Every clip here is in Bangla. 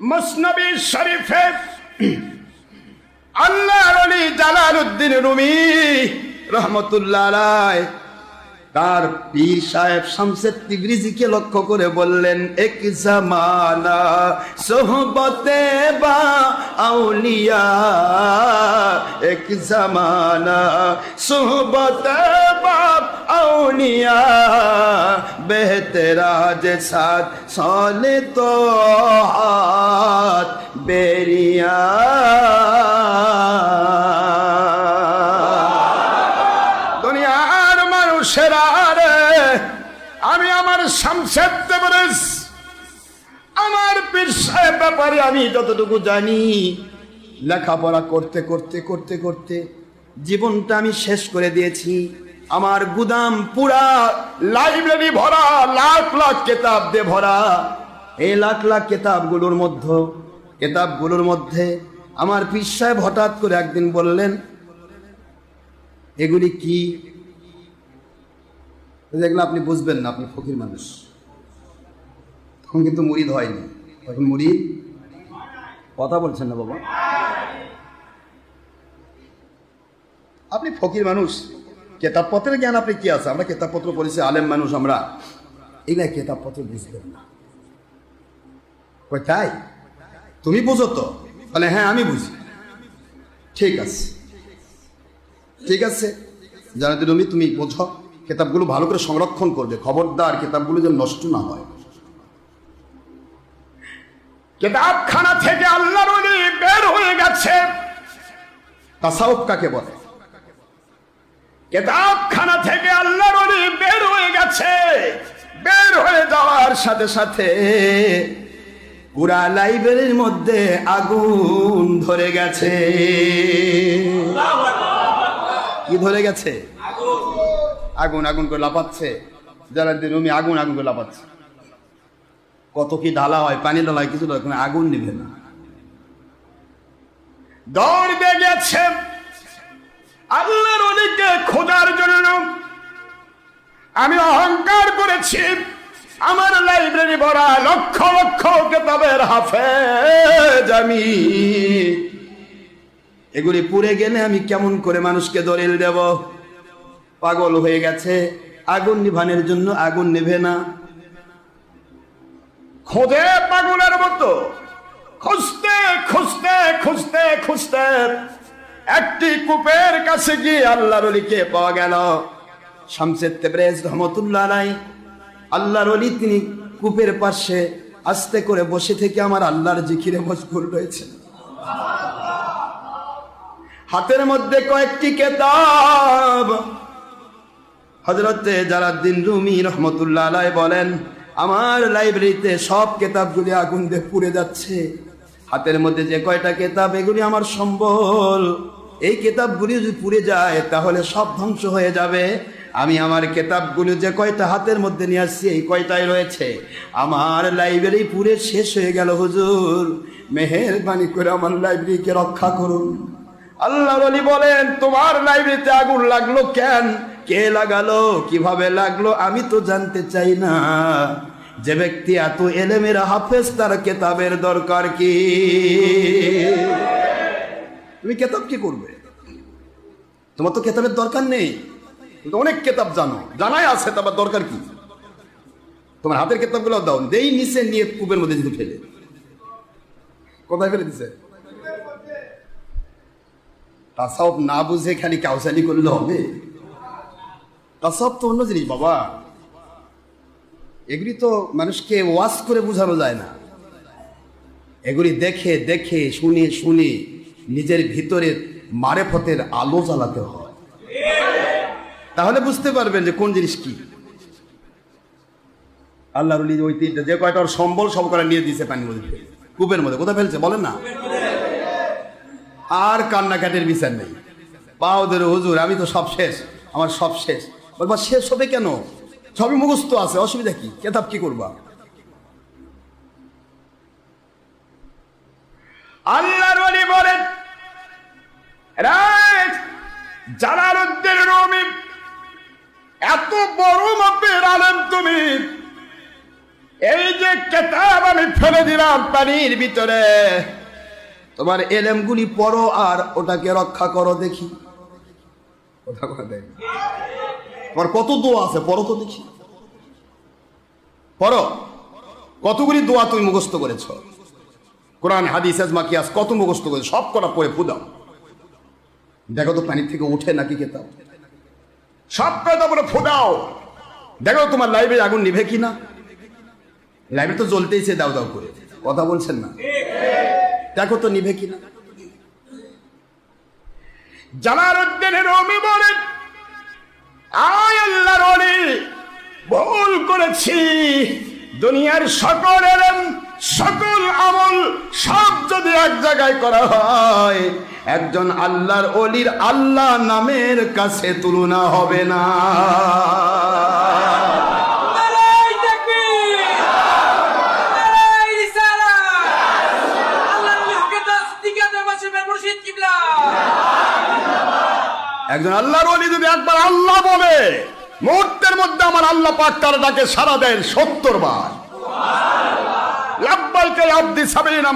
মুসনবী শরীফে আল্লাহ আলী জালালউদ্দিন রুমি রহমতুল্লাহ আলাই তার পীর সাহেব শামসেদ তিবরিজিকে লক্ষ্য করে বললেন, এক জামানা সোহবতে বা আউলিয়া, এক জামানা সোহবতে বা বেহতেরা যে সাথ সলে তো হাত বেরিয়া দুনিয়ার মানুষেরা রে আমি আমার শামসেদ দেবরেস আমার সাহেব ব্যাপারে আমি যতটুকু জানি, লেখাপড়া করতে করতে করতে করতে জীবনটা আমি শেষ করে দিয়েছি। আমার গুদাম পুরা, লাইব্রেরি ভরা, লাখ লাখ কেতাব দিয়ে ভরা। এই লাখ লাখ কেতাবগুলোর মধ্যে কেতাবগুলোর মধ্যে আমার পীর সাহেব হঠাৎ করে একদিন বললেন, এগুলি কি? দেখলে আপনি বুঝবেন না, আপনি ফকির মানুষ। তখন কিন্তু মুড়িদ হয়নি। তখন মুড়িদ কথা বলছেন না বাবা। আপনি ফকির মানুষ। কেতাবপত্রের জ্ঞান আপনি কি আছে? আমরা কেতাবপত্র পড়েছি আলেম মানুষ আমরা। এগুলা কেতাবপত্র বুঝবেন না। তাই তুমি বুঝো তো। বলে হ্যাঁ আমি বুঝি। ঠিক আছে। ঠিক আছে। জানাতে তুমি তুমি বোঝো। কেতাবগুলো ভালো করে সংরক্ষণ করবে। খবরদার কেতাবগুলো যেন নষ্ট না হয়। কেতাবখানা থেকে আল্লাহর ওলি বের হয়ে গেছে। তাসাউফ কাকে বলে? কেতাবখানা থেকে আল্লাহর ওলি বের হয়ে গেছে। বের হয়ে যাওয়ার সাথে সাথে পুরা লাইব্রেরির মধ্যে আগুন ধরে গেছে। কি ধরে গেছে? আগুন। আগুন করে লাপাচ্ছে যারা রুমি আগুন আগুন করে লাপাচ্ছে কত কি ঢালা হয়, পানি ঢালা হয়, কিছু কোনো আগুন নিবে না। দৌড় গেছে আল্লাহর অলিকে খোঁজার জন্য। আমি অহংকার করেছি। আমার লাইব্রেরি ভরা লক্ষ লক্ষ কেতাবের হাফেজ আমি। এগুলি পুড়ে গেলে আমি কেমন করে মানুষকে দলিল দেব? পাগল হয়ে গেছে। আগুন নিভানের জন্য আগুন নেভে না। খোঁজে পাগলের মতো। খুঁজতে খুঁজতে খুঁজতে খুঁজতে একটি কূপের কাছে গিয়ে আল্লাহর অলিকে পাওয়া গেল। শামসেদ তেবরেজ রহমতুল্লাহ আলাই, আল্লাহর অলি তিনি কূপের পাশে আস্তে করে বসে থেকে আমার আল্লাহর জিকিরে মজগুর রয়েছে হাতের মধ্যে কয়েকটি কেতাব। হজরতে জালাদ্দিন রুমি রহমতুল্লাহ বলেন আমার লাইব্রেরিতে সব কেতাবগুলি আগুন দিয়ে পুড়ে যাচ্ছে। হাতের মধ্যে যে কয়টা কেতাব, এগুলি আমার সম্বল। এই কেতাবগুলি যদি পুড়ে যায়, তাহলে সব ধ্বংস হয়ে যাবে। আমি আমার কেতাবগুলো যে কয়টা হাতের মধ্যে নিয়ে আসছি, এই কয়টাই রয়েছে। আমার লাইব্রেরি পুরে শেষ হয়ে গেল, হুজুর। মেহেরবানি করে আমার লাইব্রেরিকে রক্ষা করুন। আল্লাহ বলি বলেন, তোমার লাইব্রেরিতে আগুন লাগল কেন? কে লাগালো, কীভাবে লাগল, আমি তো জানতে চাই না। যে ব্যক্তি এত এলেমের হাফেজ, তার কেতাবের দরকার কি? তুমি কেতাব কি করবে? তোমার তো কেতাবের দরকার নেই। অনেক কেতাব জানো। জানাই আছে তারপর দরকার কি? তোমার হাতের কেতাবগুলো দাও। দেই নিচে নিয়ে কূপের মধ্যে যদি ফেলে। কোথায় ফেলে দিছে? তাসাউফ না বুঝে খালি কাউসালি করলে হবে। তাসাউফ তো অন্য জিনিস, বাবা। এগুলি তো মানুষকে ওয়াশ করে বোঝানো যায় না। এগুলি দেখে দেখে, শুনে শুনে নিজের ভিতরে মারেফতের আলো জ্বালাতে হয়। তাহলে বুঝতে পারবেন যে কোন জিনিস কি। আল্লাহর ওলি ওই তিনটা, যে কয়টা ওর সম্বল সব করে নিয়ে দিয়েছে পানির মধ্যে। কূপের মধ্যে, কোথায় ফেলছে বলেন না? আর কান্নাকাটির বিচার নেই। পাও হুজুর, আমি তো সব শেষ, আমার সব শেষ। বলবা, শেষ হবে কেন? সবই মুখস্থ আছে, অসুবিধা কি? কেতাব কি করবা? আল্লাহর ওলি বলেন রাইট জালালউদ্দিন রুমি, এত বড় মাপের আলেম তুমি। এই যে কেতাব আমি ফেলে দিলাম পানির ভিতরে, তোমার এলেমগুলি পড়ো আর ওটাকে রক্ষা করো দেখি। কথা কথা তোমার কত দোয়া আছে? পড়ো তো দেখি। পড়ো। কতগুলি দোয়া তুমি মুখস্থ করেছ? কোরআন, হাদিস আজমা কিয়াস, কত মুখস্থ করেছ? সব কটা পড়ে ফুদাও। দেখো তো পানির থেকে উঠে নাকি কেতাব সব কথা বলে ফুদাও। দেখো তোমার লাইব্রেরি আগুন নিভে কিনা লাইব্রেরি তো জ্বলতেইছে দাও দাও করে। কথা বলছেন না? দেখো তো নিভে কিনা জালালউদ্দিনের রমি বলেন আয় আল্লাহর ওলি ভুল করেছি। দুনিয়ার সকল এলেন সকল আমল সব যদি এক জায়গায় করা হয়, একজন আল্লাহর অলির আল্লাহ নামের কাছে তুলনা হবে না। একজন আল্লাহর অলি যদি একবার আল্লাহ বলে, মুহূর্তের মধ্যে আমার আল্লাহ পাক তার সারা দেন সত্তর বার। সাবিন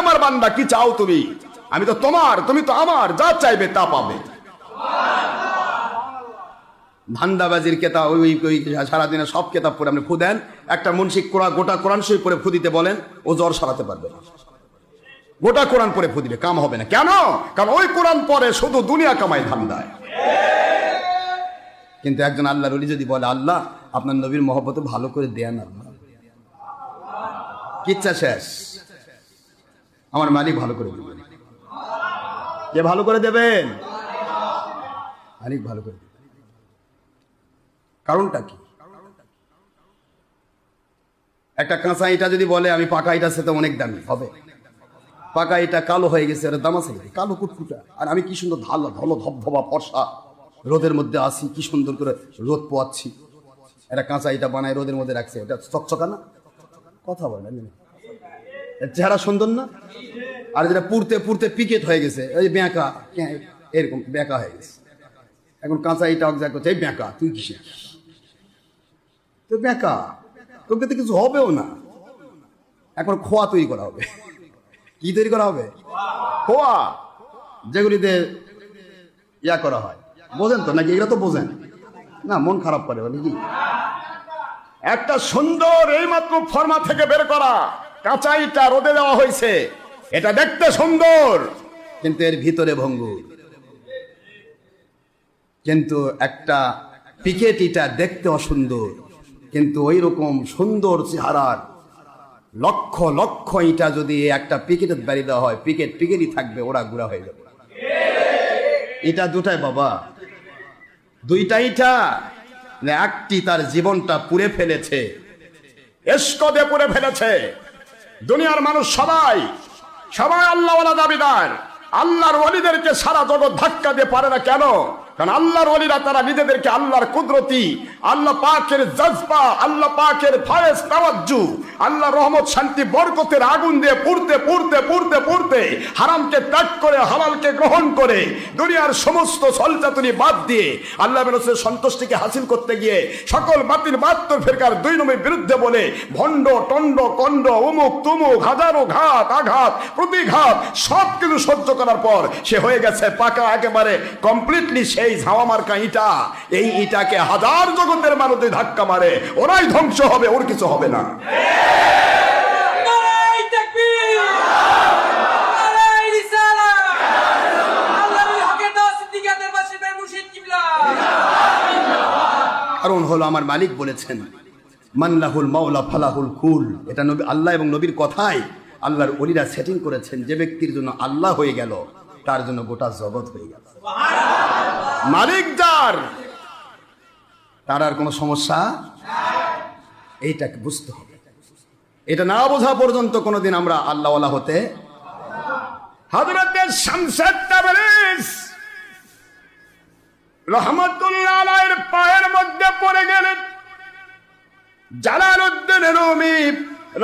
আমার বান্দা, কি চাও তুমি? আমি তো তোমার, তুমি তো আমার, যা চাইবে তা পাবে। ধান্দাবাজির কেতা, ওই সারাদিনে সব কেতাব পড়ে আপনি ফু দেন। একটা মুন্সিক গোটা কোরআন শরীফ পড়ে ফু দিতে বলেন, ও জ্বর সারাতে পারবে না। গোটা কোরআন পরে ফু দিবে কাম হবে না। কেন? কারণ ওই কোরআন পরে শুধু দুনিয়া কামায় ধান্দায়। কিন্তু একজন আল্লাহর অলি যদি বলে, আল্লাহ, আপনার নবীর মহব্বতে ভালো করে দেন আল্লাহ কিচ্ছা শেষ। আমার মালিক ভালো করে দেবেন। কে ভালো করে দেবেন? মালিক ভালো করে দেবেন। কারণটা কি? একটা কাঁচা ইটা যদি বলে, আমি পাকা ইটা সেটা অনেক দামি, হবে। পাকা এটা কালো হয়ে গেছে আর দাম আছে কালো কুটকুটা। আর আমি কি সুন্দর ধাল ধলো ধবধবা ফর্সা। রোদের মধ্যে আসি কি সুন্দর করে রোদ পোয়াচ্ছি। এটা কাঁচা এটা বানায় রোদের মধ্যে রাখছে, এটা চকচকা না? কথা বলে চেহারা সুন্দর না? আর যেটা পুড়তে পুড়তে পিকেট হয়ে গেছে ওই ব্যাঁকা, এরকম ব্যাঁকা হয়ে গেছে। এখন কাঁচা ইটা অবজার্ভ করছে, এই ব্যাঁকা, তুই কিসে তো ব্যাঁকা, তোকে তো কিছু হবেও না। এখন খোয়া তৈরি করা হবে। কি তৈরি করা হবে? খোয়া, যেগুলিতে ইয়া করা হয়। বোঝেন তো? নাকি এগুলো তো বোঝেন? না, মন খারাপ করে বলে কি? একটা সুন্দর এইমাত্র ফর্মা থেকে বের করা কাঁচা কাঁচাইটা রোদে দেওয়া হয়েছে। এটা দেখতে সুন্দর, কিন্তু এর ভিতরে ভঙ্গুর। কিন্তু একটা পিকেট ইটা দেখতে অসুন্দর, কিন্তু ওই রকম সুন্দর চেহারার লক্ষ লক্ষ ইটা যদি একটা পিকেটের বাড়ি দেওয়া হয়, পিকেট পিকেটই থাকবে, ওরা গুড়া হয়ে যাবে। এটা দুটাই বাবা। দুইটা ইটা। একটি তার জীবনটা পুড়ে ফেলেছে। এসকদে পুড়ে ফেলেছে। দুনিয়ার মানুষ সবাই সবাই আল্লাহওয়ালা দাবিদার। আল্লাহর ওলিদেরকে সারা জগৎ ধাক্কা দিয়ে পারে না কেন? কারণ আল্লাহর ওলিরা তারা নিজেদেরকে আল্লাহর কুদরতি, আল্লাহ পাকের জজবা, আল্লাহ পাকের ফায়েজ তাওয়াজ্জু আল্লাহ রহমত, শান্তি, বরকতের আগুন দিয়ে পুড়তে পুড়তে পুড়তে পুড়তে হারামকে ত্যাগ করে, হালালকে গ্রহণ করে, দুনিয়ার সমস্ত সলচাতুনি বাদ দিয়ে আল্লাহ বেরসের সন্তুষ্টিকে হাসিল করতে গিয়ে সকল বাতিল বাহাত্তর ফেরকার দুই নম্বরের বিরুদ্ধে বলে, ভণ্ড টন্ড কণ্ড, উমুক, তুমুক, হাজারো ঘাত, আঘাত, প্রতিঘাত সব কিছু সহ্য করার পর সে হয়ে গেছে পাকা, একেবারে কমপ্লিটলি সেই ঝাওয়া মার্কা ইটা এই ইটাকে হাজার জগতের মানুষ ধাক্কা মারে ওরাই ধ্বংস হবে ওর কিছু হবে না! কারণ হলো আমার মালিক বলেছেন মান্লাহুল মাওলা ফালাহুল কুল। এটা নবী আল্লাহ এবং নবীর কথাই আল্লাহর অলিরা সেটিং করেছেন যে ব্যক্তির জন্য আল্লাহ হয়ে গেল তার জন্য গোটা জগৎ হয়ে গেল। মালিক যার তার আর কোনো সমস্যা? এইটাকে বুঝতে হবে। এটা না বোঝা পর্যন্ত কোনোদিন আমরা আল্লাহওয়ালা হতে হজরতের শামসেদ তাবরিজ রহমতুল্লাহ আলাইহির পায়ের মধ্যে পড়ে গেলেন। জালালউদ্দিন রুমি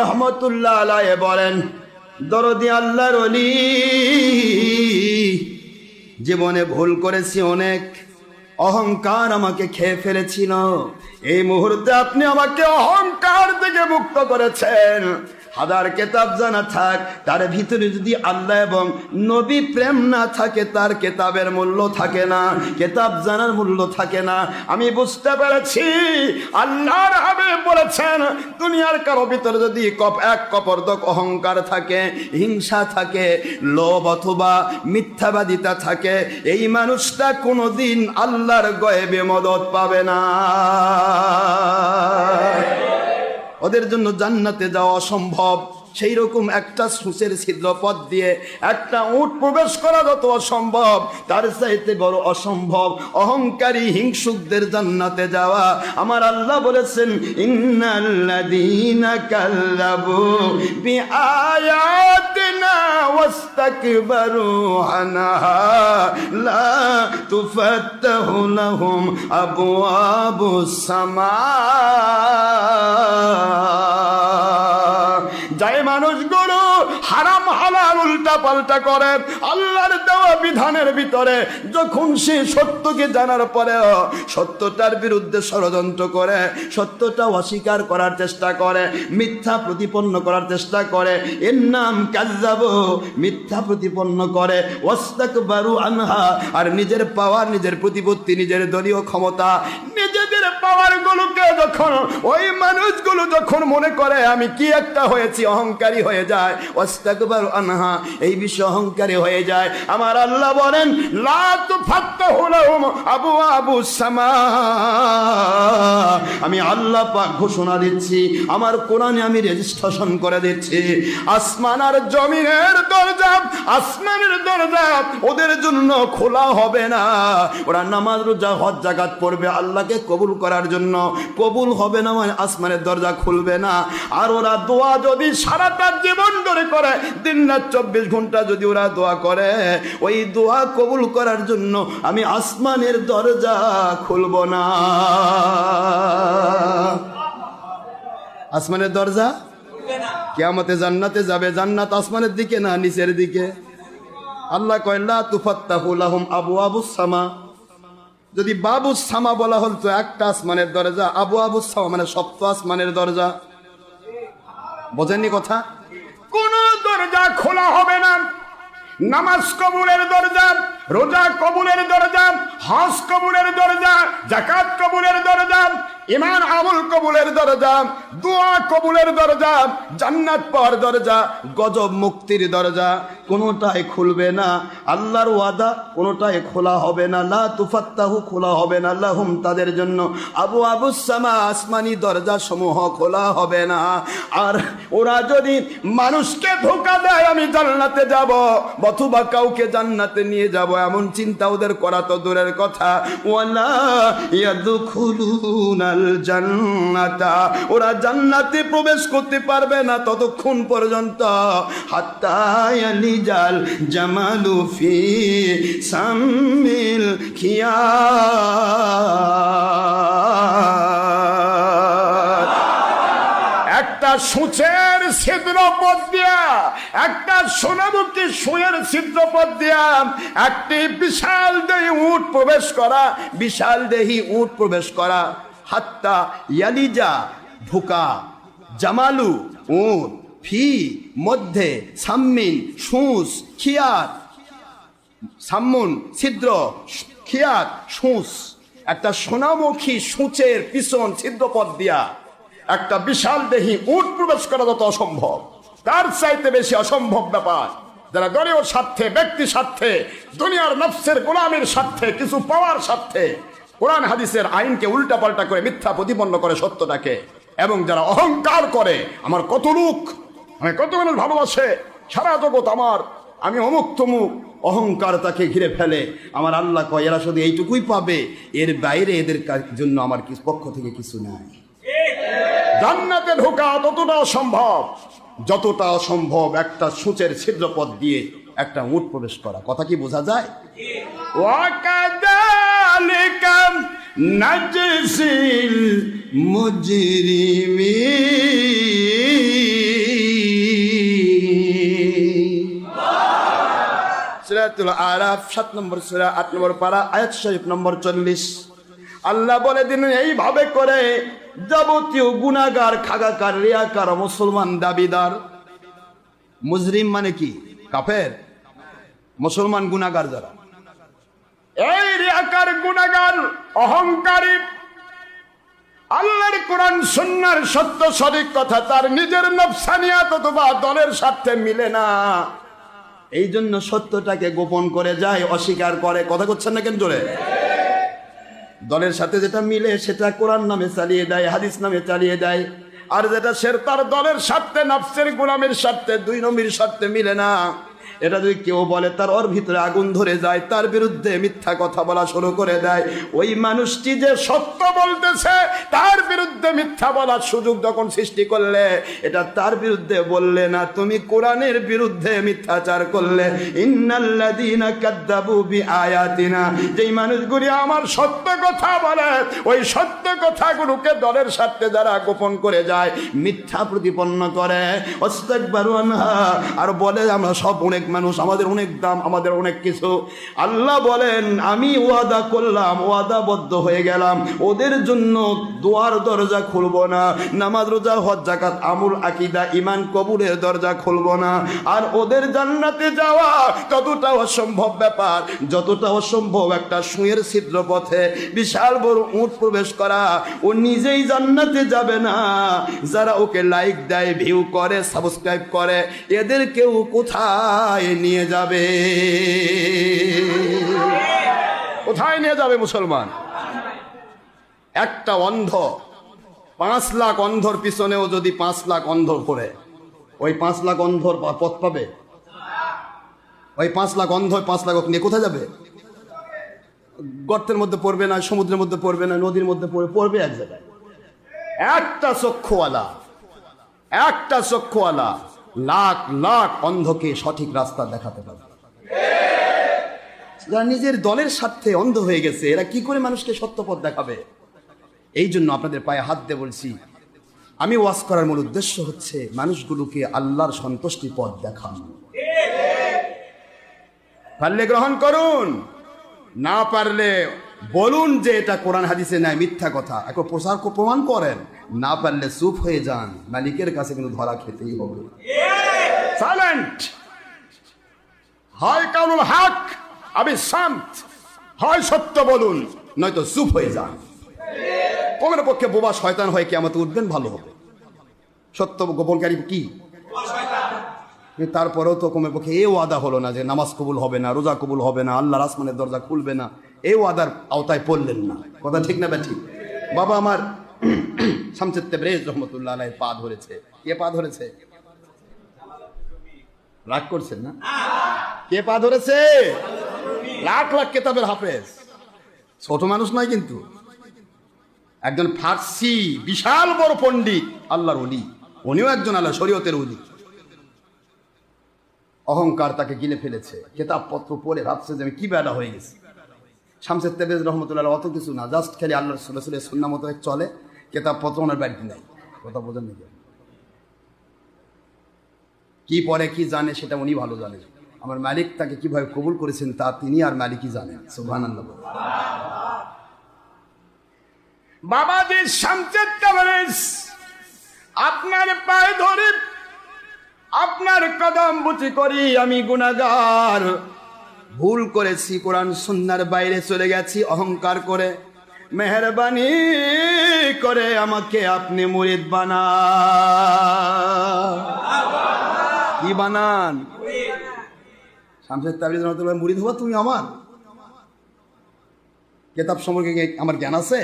রহমতুল্লাহ আলাই বলেন, দরদি আল্লাহর অলি জীবনে ভুল করেছি অনেক। অহংকার আমাকে খেয়ে ফেলেছিল। এই মুহূর্তে আপনি আমাকে অহংকার থেকে মুক্ত করেছেন। হাজার কেতাব জানা থাক, তার ভিতরে যদি আল্লাহ এবং নবী প্রেম না থাকে, তার কেতাবের মূল্য থাকে না, কেতাব জানার মূল্য থাকে না। আমি বুঝতে পেরেছি, আল্লাহর হাবিব বলেছেন, দুনিয়ার কারও ভিতরে যদি কপ, এক কপর্দক অহংকার থাকে, হিংসা থাকে, লোভ অথবা মিথ্যাবাদিতা থাকে, এই মানুষটা কোনোদিন আল্লাহর গয়েবে মদত পাবে না। ওদের জন্য জান্নাতে যাওয়া অসম্ভব। সেই রকম একটা সুচের ছিদ্র পথ দিয়ে একটা উট প্রবেশ করা যত অসম্ভব, তার চাইতে বড় অসম্ভব, অহংকারী হিংসুকদের জান্নাতে যাওয়া। আমার আল্লাহ বলেছেন, ইন্নাল্লাযীনা কাল্লাবু লা লাহুম সামা। যাই মানুষগুলো হারাম হালাল উল্টা পাল্টা করে। আল্লাহর দেওয়া বিধানের ভিতরে যখন সে সত্যকে জানার পরে সত্যটার বিরুদ্ধে ষড়যন্ত্র করে সত্যটা অস্বীকার করার চেষ্টা করে, মিথ্যা প্রতিপন্ন করার চেষ্টা করে, এর নাম কাজাব মিথ্যা প্রতিপন্ন করে ওস্তাক বারু আনহা, আর নিজের পাওয়ার, নিজের প্রতিপত্তি, নিজের দলীয় ক্ষমতা, নিজেদের পাওয়ার গুলোকে যখন, ওই মানুষগুলো যখন মনে করে, আমি কি একটা হয়েছি অহংকারী হয়ে যায়। ওস্তাকবার আনহা, এই বিষয়ে অহংকারী হয়ে যায়। আমার আল্লাহ বলেন আবু আবু সামা। আমি আল্লাহ পাক ঘোষণা দিচ্ছি, আমার কোরআনে আমি রেজিস্ট্রেশন করে দিচ্ছি। আসমান আর জমিনের দরজা, আসমানের দরজা ওদের জন্য খোলা হবে না। ওরা নামাজ, রোজা, হজ, জাকাত পড়বে আল্লাহকে কবুল করার জন্য। কবুল হবে না মানে আসমানের দরজা খুলবে না। আর ওরা দোয়া যদি সারাটা জীবন ধরে করে, দিন রাত চব্বিশ ঘণ্টা যদি ওরা দোয়া করে, ওই দোয়া কবুল করার জন্য আমি আসমানের দরজা খুলব না। আসমানের দরজা? কেয়ামতে জান্নাতে যাবে, জান্নাত আসমানের দিকে না নিচের দিকে? আল্লাহ কয়লা তুফাত্তাহুলাহুম আবু আবু সামা। যদি বাবু সামা বলা হল, তো একটা আসমানের দরজা আবু আবু সামা মানে সপ্ত আসমানের দরজা। বোঝেননি কথা? কোন দরজা খোলা হবে না। নামাজ কবুলের দরজা। রোজা কবুলের দরজা, হজ কবুলের দরজা জাকাত কবুলের দরজা ইমান আমল কবুলের দরজা, দোয়া কবুলের দরজা, জান্নাত পাওয়ার দরজা, গজব মুক্তির দরজা, কোনোটাই খুলবে না। আল্লাহর ওয়াদা, কোনোটাই খোলা হবে না। লা তুফাত্তাহু খোলা হবে না। লাহুম, তাদের জন্য আবু আবু সামা আসমানি দরজা সমূহ খোলা হবে না। আর ওরা যদি মানুষকে ধোকা দেয়, আমি জান্নাতে যাব, অথবা কাউকে জান্নাতে নিয়ে যাব এমন চিন্তা ওদের করা তো দূরের কথা। ওয়ালা ইয়াদখুলুনাল জান্নাতা। ওরা জান্নাতে প্রবেশ করতে পারবে না ততক্ষণ পর্যন্ত। হাত্তা ইয়ালিজাল জামালু ফি সামিল খিয়া সূচের ছিদ্র পথ দিয়া, একটা সোনামুখী সুয়ের ছিদ্র পথ দিয়া একটি বিশাল দেহি উট প্রবেশ করা, বিশাল দেহি উট প্রবেশ করা। হাত্তা ইয়ালিজা ঢোকা জামালু, উট, ফি, মধ্যে সাম্মিন সুস খিয়াত, সাম্মুন, ছিদ্র, খিয়াত সুস একটা সোনামুখী সূচের পিছন ছিদ্রপথ দিয়া একটা বিশাল দেহি উট প্রবেশ করা যত অসম্ভব। তার চাইতে বেশি অসম্ভব ব্যাপার। যারা দলীয় স্বার্থে, ব্যক্তি স্বার্থে, দুনিয়ার নফসের গোলামের স্বার্থে, কিছু পাওয়ার স্বার্থে, কোরআন হাদিসের আইনকে উল্টা পাল্টা করে মিথ্যা প্রতিপন্ন করে সত্যটাকে, এবং যারা অহংকার করে, আমার কত লোক আমি কত মানুষ ভালোবাসে, সারা জগৎ আমার, আমি অমুক তমুক, অহংকার তাকে ঘিরে ফেলে। আমার আল্লাহ কয়, এরা শুধু এইটুকুই পাবে, এর বাইরে এদের জন্য আমার পক্ষ থেকে কিছু নাই। জান্নাতে ঢোকা ততটা সম্ভব, যতটা সম্ভব একটা সূচের ছিদ্রপথ দিয়ে একটা উট প্রবেশ করা। কথা কি বোঝা যায়? নাজসিল মুজরিমি। সুরাতুল আরাফ, সাত নম্বর সুরা, আট নম্বর পাড়া আয়াত শরীফ নম্বর চল্লিশ। আল্লাহ বলে দিন এইভাবে করে যাবতীয় গুনাগার খাগাকার, রিয়াকার, মুসলমান দাবিদার। মুজরিম মানে কি? কাফের? মুসলমান গুনাগার যারা। এই রিয়াকার গুনাগার অহংকারী, আল্লাহর কোরআন সুন্নার সত্য, সঠিক কথা তার নিজের নফসানিয়াত অথবা দলের স্বার্থে মিলে না। এই জন্য সত্যটাকে গোপন করে যায়, অস্বীকার করে। কথা করছেন না কেন জোরে? দলের সাথে যেটা মিলে সেটা কোরআন নামে চালিয়ে দেয়, হাদিস নামে চালিয়ে দেয়। আর যেটা সে তার দলের স্বার্থে, নাফসের গোলামের স্বার্থে, দুই নম্বর স্বার্থে মিলে না। এটা যদি কেউ বলে তার ওর ভিতরে আগুন ধরে যায়, তার বিরুদ্ধে মিথ্যা কথা বলা শুরু করে দেয়, ওই মানুষটি যে সত্য বলতেছে, তার বিরুদ্ধে মিথ্যা বলার সুযোগ যখন সৃষ্টি করলে, এটা তার বিরুদ্ধে বললে না, তুমি কোরআনের বিরুদ্ধে মিথ্যাচার করলে। বিআয়াতিনা, যেই মানুষগুলি আমার সত্য কথা বলে, ওই সত্য কথাগুলোকে দলের স্বার্থে যারা গোপন করে যায়, মিথ্যা প্রতিপন্ন করে। আনহা, আর বলে আমরা সব অনেক মানুষ, আমাদের অনেক দাম, আমাদের অনেক কিছু। আল্লাহ বলেন, আমি ওয়াদা করলাম, ওয়াদাবদ্ধ হয়ে গেলাম। ওদের জন্য দোয়ার দরজা খুলবো না, নামাজ রোজা, হজ জাকাত আমুল, আকিদা ইমান কবুলের দরজা খুলবো না। আর ওদের জান্নাতে যাওয়া ততটা অসম্ভব ব্যাপার, যতটা অসম্ভব একটা সুয়ের ছিদ্র পথে বিশাল বড় উঁট প্রবেশ করা। ও নিজেই জান্নাতে যাবে না। যারা ওকে লাইক দেয় ভিউ করে সাবস্ক্রাইব করে, এদের কেউ কোথায়? নিয়ে যাবে? কোথায় নিয়ে যাবে মুসলমান? একটা অন্ধ, পাঁচ লাখ অন্ধর পিছনেও যদি পাঁচ লাখ অন্ধ করে ওই পাঁচ লাখ অন্ধর পথ পাবে? ওই পাঁচ লাখ অন্ধ পাঁচ লাখ নিয়ে কোথায় যাবে? গর্তের মধ্যে পড়বে না, সমুদ্রের মধ্যে পড়বে না, নদীর মধ্যে পড়বে পড়বে এক জায়গায়। একটা চক্ষুওয়ালা একটা চক্ষুওয়ালা লাখ লাখ অন্ধকে সঠিক রাস্তা দেখাতে পারবে যারা নিজের দলের স্বার্থে অন্ধ হয়ে গেছে, এরা কি করে মানুষকে সত্যপথ দেখাবে? এই জন্য আপনাদের পায়ে হাত দিয়ে বলছি, আমি ওয়াজ করার মূল উদ্দেশ্য হচ্ছে মানুষগুলোকে আল্লাহর সন্তুষ্টি পথ দেখান। পারলে গ্রহণ করুন, না পারলে বলুন যে এটা কোরআন হাদিসে নাই মিথ্যা কথা। এখন প্রচার প্রমাণ করেন। না পারলে চুপ হয়ে যান। মালিকের কাছে কিন্তু ধরা খেতেই হবে। সাইলেন্ট হয় কাউল হক, আমি শান্ত। হয় সত্য বলুন, নয়তো চুপ হয়ে যান। কমের পক্ষে বোবা শয়তান হয়ে কি আমাকে উঠবেন, ভালো হবে। সত্য গোপনকারী কি? তারপরেও তো কমের পক্ষে এ ওয়াদা হলো না যে নামাজ কবুল হবে না, রোজা কবুল হবে না আল্লাহ আসমানের দরজা খুলবে না। এই ওয়াদার আওতায় পড়লেন না। কথা ঠিক না ঠিক বাবা আমার শামসেদ তেবরেজ রহমতুল্লাহ আলাই পা ধরেছে। কে পা ধরেছে? রাগ করছেন না? কে পা ধরেছে? লাখ লাখ কেতাবের হাফেজ। ছোট মানুষ নয় কিন্তু। একজন ফার্সি বিশাল বড় পণ্ডিত, আল্লাহর অলি উনিও একজন আল্লাহ শরীয়তের অলি অহংকার তাকে গিলে ফেলেছে। কেতাবপত্র পড়ে ভাবছে যে আমি কি বেড়া হয়ে গেছি। শামসেদ তেবেজ রহমতুল্লাহ অত কিছু না জাস্ট খালি আল্লাহ রসুলের সুন্না মতো চলে কেতাবপত্র ওনার বাড়িতে নেই কথা বোঝেন নাকি? কি পরে কি জানে সেটা উনি ভালো জানেন। আমার মালিক তাকে কীভাবে কবুল করেছেন তা তিনি আর মালিকই জানেন। আল্লাহ বাবাজি শামসেদ তেবরেজ আপনার পায়ে ধরে আপনার কদম বুচি করি আমি গুনাগার ভুল করেছি, কোরআন সুন্নার বাইরে চলে গেছি, অহংকার করে। মেহরবানি করে আমাকে আপনি মুরিদ বানা কি বানান? মুরিদ হবা তুমি আমার। কেতাব সম্পর্কে আমার জ্ঞান আছে?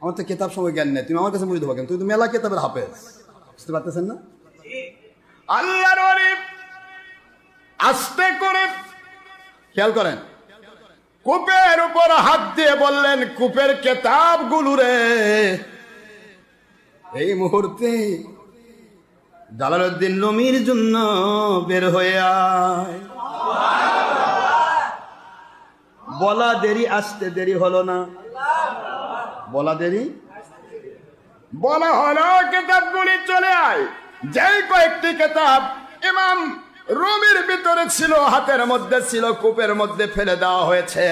আমার তো কেতাব সম্পর্কে জ্ঞান নেই। তুমি আমার কাছে মুরিদ হবা কেন? তুমি তো মেলা কেতাবের হাফেজ। বুঝতে পারতেছেন না? আল্লাহর ওলি আস্তে করে খেয়াল করেন। কূপের উপর হাত দিয়ে বললেন, কূপের কেতাব রে। এই মুহূর্তে জালালউদ্দিন নমির জন্য বের হয়ে আয়। বলা দেরি, আসতে দেরি হলো না। বলা দেরি? বলা হলো, কেতাবগুলি চলে আয়। যেই কয়েকটি কেতাব ইমাম রুমের ভিতরে ছিল, হাতের মধ্যে ছিল, কূপের মধ্যে ফেলে দেওয়া হয়েছে।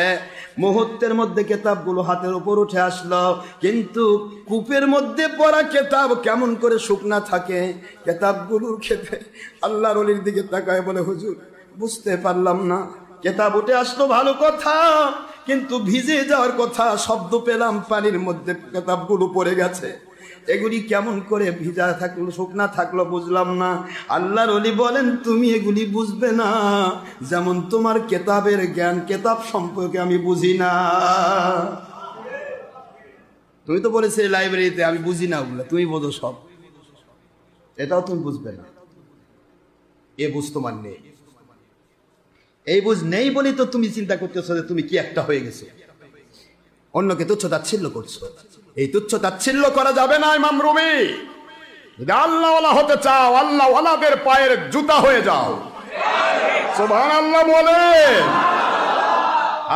মুহূর্তের মধ্যে কেতাবগুলো হাতের উপর উঠে আসলো, কিন্তু কূপের মধ্যে পড়া কেতাব কেমন করে শুকনা থাকে? কেতাবগুলোর খেতে আল্লাহর অলির দিকে তাকায় বলে, হুজুর, বুঝতে পারলাম না। কেতাব উঠে আসলো, ভালো কথা। কিন্তু ভিজে যাওয়ার কথা, শব্দ পেলাম, পানির মধ্যে কেতাবগুলো পড়ে গেছে। এগুলি কেমন করে ভিজা থাকল, শুকনা থাকল বুঝলাম না। আল্লাহর অলি বলেন, তুমি এগুলি বুঝবে না। যেমন তোমার কেতাবের জ্ঞান, কেতাব সম্পর্কে আমি বুঝি না। তুমি তো বলেছিলে লাইব্রেরিতে আমি বুঝি না ওগুলো, তুমি বোঝো সব। এটাও তুমি বুঝবে না। এ বুঝ তোমার নেই। এই বুঝ নেই বলেই তো তুমি চিন্তা করতেছো যে তুমি কি একটা হয়ে গেছো। অন্যকে তুচ্ছ তাচ্ছিল্য করছ। এই তুচ্ছ তাচ্ছিল্য করা যাবে না ইমাম রুমি। যদি আল্লাহওয়ালা হতে চাও, আল্লাহওয়ালাদের পায়ের জুতা হয়ে যাও। সুবহান আল্লাহ বলে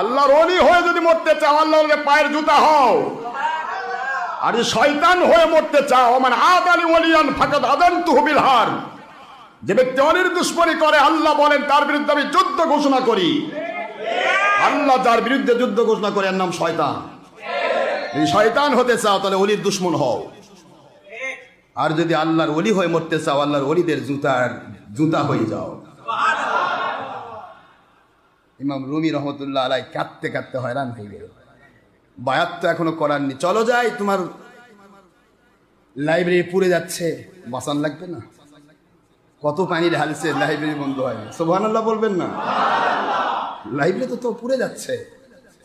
আল্লাহর অলি হয়ে যদি মরতে চাও আল্লাহর পায়ের জুতা হও। আর শয়তান হয়ে মরতে চাও মানে আদানি ওলিয়ান ফাকাদ আদান তুহবিল হার। যে ব্যক্তি অলির দুশ্মনী করে, আল্লাহ বলেন, তার বিরুদ্ধে আমি যুদ্ধ ঘোষণা করি। আল্লাহ যার বিরুদ্ধে যুদ্ধ ঘোষণা করে, এর নাম শয়তান। শয়তান হতে চাও, তাহলে অলির দুশ্মন হও। আর যদি আল্লাহর অলি হয়ে মরতে চাও, আল্লাহর অলিদের জুতার জুতা হয়ে যাও। ইমাম রুমি রহমতুল্লাহ আলাই কাঁদতে কাঁদতে হয়রান হয়ে গেল। বায়াত তো এখনও করার নি চলো যাই, তোমার লাইব্রেরি পুড়ে যাচ্ছে। বাসান লাগবে না। কত পানি ঢালছে লাইব্রেরি বন্ধ হয় সোভান আল্লাহ বলবেন না। লাইব্রেরি তো তো পুড়ে যাচ্ছে।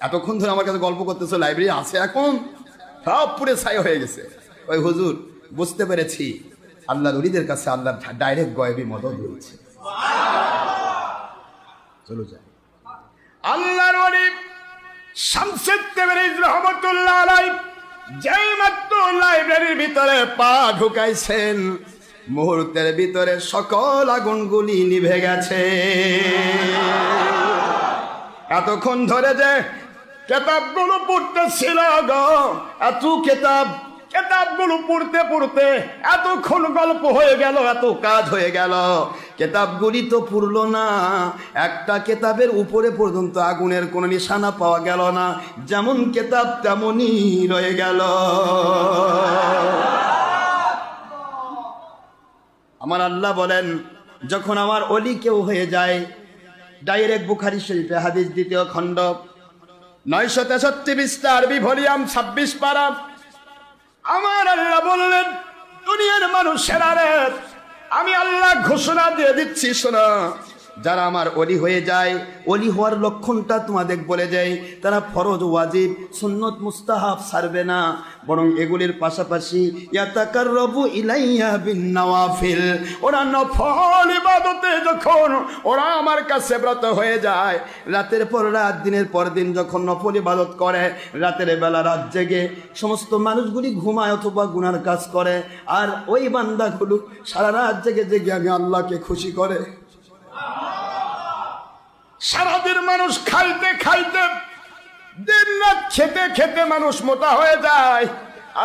এতক্ষণ ধরে আমার কাছে গল্প করতেছো লাইব্রেরি আছে এখন? সব পুড়ে ছাই হয়ে গেছে। ওই হুজুর, বুঝতে পেরেছি আল্লাহ রলিদের কাছে আল্লাহ ডাইরেক্ট গয়েবি মদত রয়েছে। চলো যাই। আল্লাহর ওলি শামসুদ তেবরিজ রহমতুল্লাহ আলাই যেই মাত্র লাইব্রেরির ভিতরে পা ঢুকাইছেন, মুহূর্তের ভিতরে সকল আগুনগুলি নিভে গেছে। এতক্ষণ ধরে যে কেতাবগুলো পড়তেছিল গো। এত কেতাব, কেতাবগুলো পড়তে পড়তে এতক্ষণ গল্প হয়ে গেল, এত কাজ হয়ে গেল। কেতাবগুলি তো পুরলো না, একটা কেতাবের উপরে পর্যন্ত আগুনের কোনো নিশানা পাওয়া গেল না, যেমন কেতাব তেমনই রয়ে গেল। আমার আল্লাহ বলেন, যখন আমার অলি কেউ হয়ে যায়, ডাইরেক্ট বুখারি শরীফে হাদিস দ্বিতীয় খণ্ড নয়শো তেষট্টি পৃষ্ঠা আরবি ছাব্বিশ পারা। আমার আল্লাহ বললেন, দুনিয়ার মানুষেরা রে আমি আল্লাহ ঘোষণা দিয়ে দিচ্ছি, শোনো। যারা আমার অলি হয়ে যায় অলি হওয়ার লক্ষণটা তোমাদের বলে যায় তারা ফরজ ওয়াজিব, সুন্নত মুস্তাহাব সারবে না। বরং এগুলির পাশাপাশি ইয়াতাকার রবু ইলাইয়া বিন নওয়াফিল ওরা নফল ইবাদতে যখন ওরা আমার কাছে ব্রত হয়ে যায়, রাতের পর রাত, দিনের পর দিন যখন নফল ইবাদত করে, রাতের বেলা রাত জেগে, সমস্ত মানুষগুলি ঘুমায় অথবা গুনার কাজ করে, আর ওই বান্দাগুলো সারা রাত জেগে জেগে আমি আল্লাহকে খুশি করে। সারাদিন মানুষ খাইতে খাইতে দিন রাত খেতে খেতে মানুষ মোটা হয়ে যায়।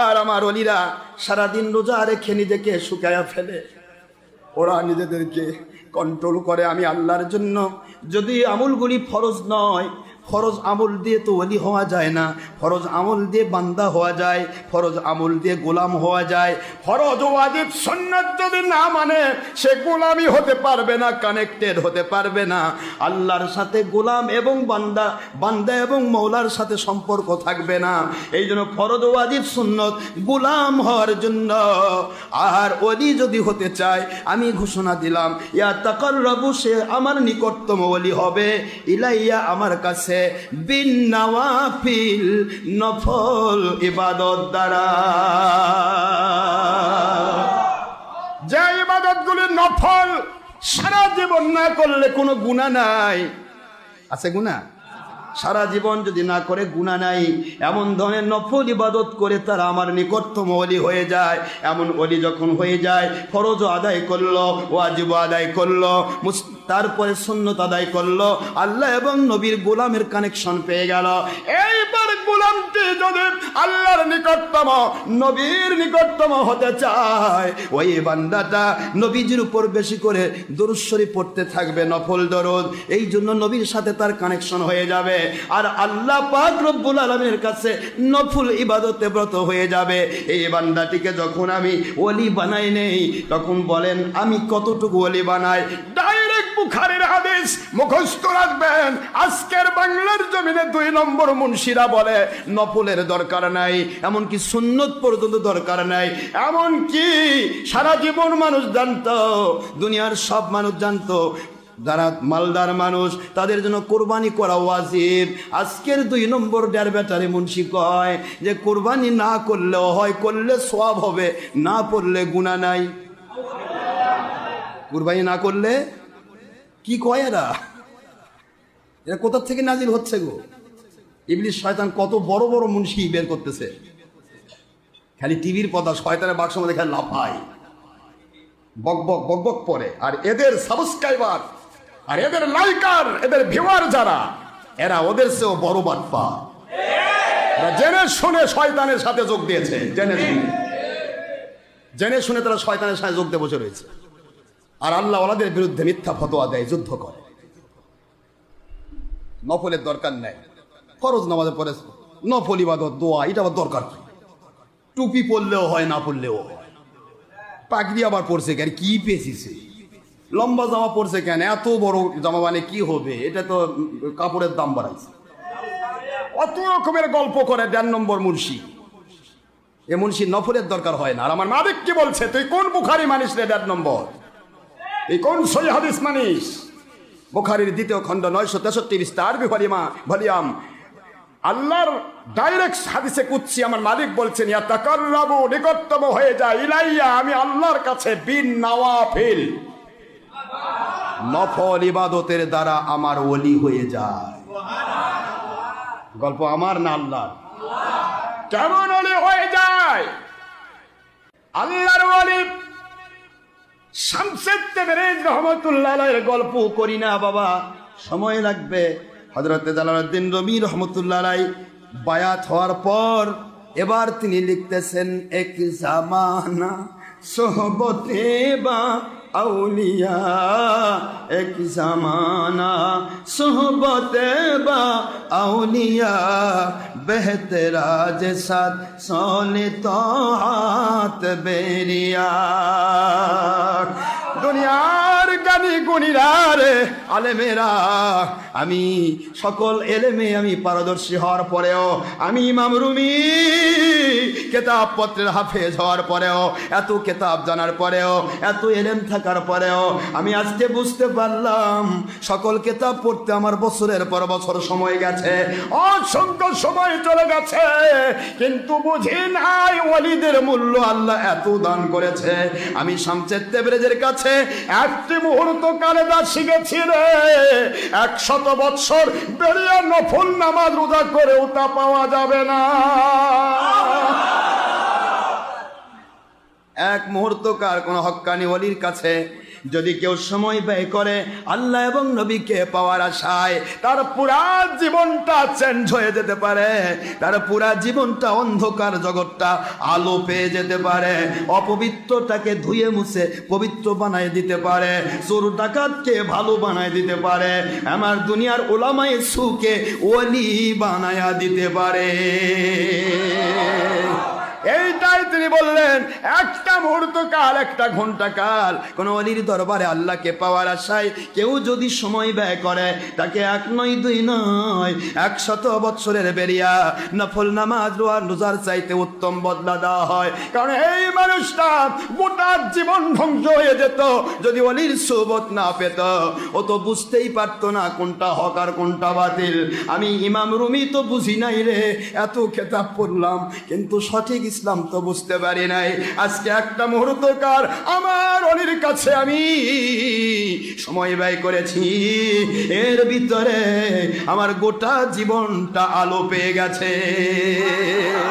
আর আমার অলিরা সারাদিন রোজা রেখে নিজেকে শুকায়া ফেলে। ওরা নিজেদেরকে কন্ট্রোল করে আমি আল্লাহর জন্য। যদি আমুলগুলি ফরজ নয় ফরজ আমল দিয়ে তো অলি হওয়া যায় না। ফরজ আমল দিয়ে বান্দা হওয়া যায়, ফরজ আমল দিয়ে গোলাম হওয়া যায়। ফরজ ওয়াজিব সন্ন্যত যদি না মানে সে গোলামি হতে পারবে না কানেক্টেড হতে পারবে না। আল্লাহর সাথে গোলাম এবং বান্দা বান্দা এবং মৌলার সাথে সম্পর্ক থাকবে না। এই জন্য ফরজ ওয়াজিব সুন্নত গোলাম হওয়ার জন্য। আর অলি যদি হতে চায়, আমি ঘোষণা দিলাম, ইয়া তাকর রবু সে আমার নিকটতম অলি হবে। ইলাইয়া আমার কাছে বিন নওয়াফিল নফল ইবাদত দ্বারা। যে ইবাদতগুলি নফল, সারা জীবন না করলে কোনো গুণা নাই। আছে গুণা সারা জীবন যদি না করে গুণা নাই, এমন ধরনের নফল ইবাদত করে তারা আমার নিকটতম অলি হয়ে যায়। এমন অলি যখন হয়ে যায় ফরজ আদায় করল ওয়াজিব আদায় করল, মুস- তারপরে সুন্নত আদায় করল। আল্লাহ এবং নবীর গোলামের কানেকশন পেয়ে গেল। এইবার গোলামটি যদি আল্লাহর নিকটতম, নবীর নিকটতম হতে চায়, ওই বান্দাটা নবীজির উপর বেশি করে দরুশ্বরী পড়তে থাকবে, নফল দরদ। এই জন্য নবীর সাথে তার কানেকশন হয়ে যাবে। আর আল্লাহ পাক রব্বুল আলমের কাছে নফুল ইবাদতে ব্রত হয়ে যাবে। এই বান্দাটিকে যখন আমি ওলি বানাই নেই, তখন বলেন, আমি কতটুকু ওলি বানাই? বুখারের হাদিস মুখস্থ রাখবেন। আজকের বাংলার জমিনে দুই নম্বর মুন্সিরা বলে, নফলের দরকার নাই, এমনকি সুন্নত পর্যন্ত দরকার নাই। এমনকি সারা জীবন মানুষ জানতো, দুনিয়ার সব মানুষ জানতো, যারা মালদার মানুষ, তাদের জন্য কোরবানি করা ওয়াজিব। আজকের দুই নম্বর ডের ব্যাটারে মুন্সি কয় যে, কোরবানি না করলেও হয়, করলে সব হবে, না পড়লে গুণা নাই। কুরবানি না করলে কি কয় এরা? এরা কোথা থেকে নাজিল হচ্ছে গো? ইবলিশ শয়তান কত বড় বড় মুন্সি বের করতেছে। খালি টিভির পদা শয়তানের বাক্স মধ্যে খালি লাফায়। বক বক বক বক পরে আর এদের সাবস্ক্রাইবার আর এদের লাইকার এদের ভিউয়ার যারা, এরা ওদের চেয়েও বড় বাটপা। জেনে শুনে শয়তানের সাথে যোগ দিয়েছে। জেনে শুনে। জেনে শুনে তারা শয়তানের সাথে যোগ দিয়ে বসে রয়েছে। আর আল্লাহ ওনাদের বিরুদ্ধে মিথ্যা ফতোয়া দেয়, যুদ্ধ করে। নফলের দরকার নেই। ফরজ নামাজে পড়ে নফল ইবাদত, দোয়া, এটা আবার দরকার কি? টুপি পরলেও হয়, না পরলেও হয়। পাগড়ি আবার পরছে কেন? কি পেয়েছিস লম্বা জামা পরছে কেন? এত বড় জামা মানে কি হবে? এটা তো কাপড়ের দাম বাড়াইছে। অত রকমের গল্প করে দেড় নম্বর মুন্সি। এ মুন্সি নফলের দরকার হয় না। আর আমার মালিক কি বলছে? তুই কোন বুখারি মানিস রে দেড় নম্বর? এই কোন সই হাদিস মানিস? বুখারির দ্বিতীয় খণ্ড নয়শো তেষট্টি বিস্তার আরবি ভলিমা ভলিয়াম আল্লাহর ডাইরেক্ট হাদিসে কুচ্ছি আমার মালিক বলছেন, ইয়া তাকাররাবু, নিকটতম হয়ে যায় ইলাইয়া, আমি আল্লাহর কাছে বিন নওয়াফিল। নফল ইবাদতের দ্বারা আমার ওলি হয়ে যায়। গল্প আমার না আল্লাহর? কেমন ওলি হয়ে যায়? আল্লাহর ওলি গল্প করি না বাবা। সময় লাগবে। হজরত জালালউদ্দিন রবি রহমতুল্লাহ বায়াত হওয়ার পর এবার তিনি লিখতেছেন, এক জামানা সোহবতে বা আউলিয়া, এক জামানা সোহবতে বা আউলিয়া বেহতরাজ সাদ সোনে তো হাত বেরিয়া দুনিয়ার গানি গুনিরা রে আলেমেরা। আমি সকল এলেমে আমি পারদর্শী হওয়ার পরেও, আমি ইমাম রুমি, কেতাব পত্রের হাফেজ হওয়ার পরেও, এত কেতাব জানার পরেও, এত এলেম থাকার পরেও, আমি আজকে বুঝতে পারলাম, সকল কেতাব পড়তে আমার বছরের পর বছর সময় গেছে, অসংখ্য সময় চলে গেছে, কিন্তু বুঝি নাই ওয়ালিদের মূল্য আল্লাহ এত দান করেছে। আমি শামচের তেবরেজের কাছে একটি মুহূর্ত কালে দা শিখেছি রে। একশত বৎসর বেরিয়ে নফল নামাজ রোজা করেও তা পাওয়া যাবে না। এক মুহূর্তকার কোন হক্কানি অলির কাছে যদি কেউ সময় ব্যয় করে, আল্লাহ এবং নবীকে পাওয়ার আশায় তার পুরা জীবনটা চেঞ্জ হয়ে যেতে পারে। তার পুরা জীবনটা অন্ধকার জগৎটা আলো পেয়ে যেতে পারে। অপবিত্রটাকে ধুয়ে মুছে পবিত্র বানায় দিতে পারে। চোর ডাকাতকে ভালো বানায় দিতে পারে। আমার দুনিয়ার ওলামায় সুকে ওলি বানায়া দিতে পারে। এইটাই তিনি বললেন, একটা মুহূর্ত কাল একটা ঘণ্টা কাল কোন অলির দরবারে আল্লাহকে পাওয়ার আশায় কেউ যদি সময় ব্যয় করে, তাকে এক নয়, দুই নয় একশত বৎসরের বেরিয়া নফল নামাজ, রোয়ার রোজার চাইতে উত্তম বদলা দেওয়া হয়। কারণ এই মানুষটা গোটা জীবন ধ্বংস হয়ে যেত, যদি অলির সুবত না পেত, ও তো বুঝতেই পারতো না কোনটা হক আর কোনটা বাতিল। আমি ইমাম রুমি তো বুঝি নাই রে, এত খেতাব পড়লাম, কিন্তু সঠিক ইসলাম তো বুঝতে পারি নাই। আজকে একটা মুহূর্তকার আমার অলির কাছে আমি সময় ব্যয় করেছি। এর ভিতরে আমার গোটা জীবনটা আলো পেয়ে গেছে।